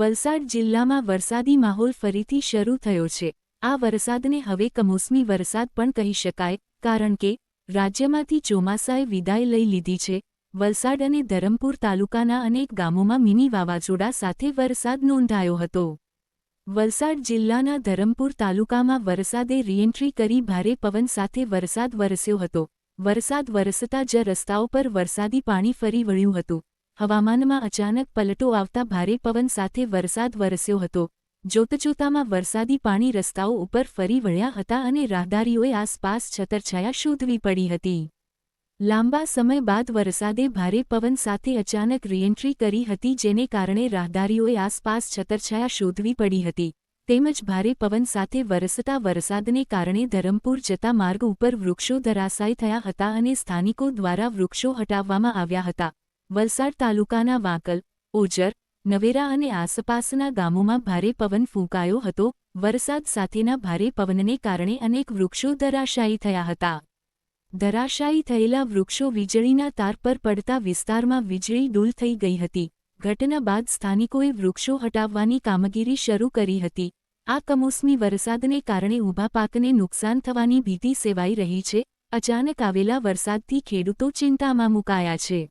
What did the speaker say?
વલસાડ જિલ્લામાં વરસાદી માહોલ ફરીથી શરૂ થયો છે. આ વરસાદને હવે કમોસમી વરસાદ પણ કહી શકાય, કારણ કે રાજ્યમાંથી ચોમાસાએ વિદાય લઈ લીધી છે. વલસાડ અને ધરમપુર તાલુકાના અનેક ગામોમાં મિની વાવાઝોડા સાથે વરસાદ નોંધાયો હતો. વલસાડ જિલ્લાના ધરમપુર તાલુકામાં વરસાદે રીએન્ટ્રી કરી ભારે પવન સાથે વરસાદ વરસ્યો હતો. વરસાદ વરસતા જ રસ્તાઓ પર વરસાદી પાણી ફરી વળ્યું હતું. હવામાનમાં અચાનક પલટો આવતા ભારે પવન સાથે વરસાદ વરસ્યો હતો. જોતજોતામાં વરસાદી પાણી રસ્તાઓ ઉપર ફરી વળ્યા હતા અને રાહદારીઓએ આસપાસ છતરછાયા શોધવી પડી હતી. લાંબા સમય બાદ વરસાદે ભારે પવન સાથે અચાનક રીએન્ટ્રી કરી હતી જેને કારણે રાહદારીઓએ આસપાસ છતરછાયા શોધવી પડી હતી. તેમજ ભારે પવન સાથે વરસતા વરસાદને કારણે ધરમપુર જતા માર્ગ ઉપર વૃક્ષો ધરાશાય થયા હતા અને સ્થાનિકો દ્વારા વૃક્ષો હટાવવામાં આવ્યા હતા. વલસાડ તાલુકાના વાંકલ ઓજર નવેરા અને આસપાસના ગામોમાં ભારે પવન ફૂંકાયો હતો. વરસાદ સાથેના ભારે પવનને કારણે અનેક વૃક્ષો ધરાશાયી થયા હતા. ધરાશાયી થયેલા વૃક્ષો વીજળીના તાર પર પડતા વિસ્તારમાં વીજળી ડૂલ થઈ ગઈ હતી. ઘટના બાદ સ્થાનિકોએ વૃક્ષો હટાવવાની કામગીરી શરૂ કરી હતી. આ કમોસમી વરસાદને કારણે ઊભા પાકને નુકસાન થવાની ભીતિ સેવાઈ રહી છે. અચાનક આવેલા વરસાદથી ખેડૂતો ચિંતામાં મુકાયા છે.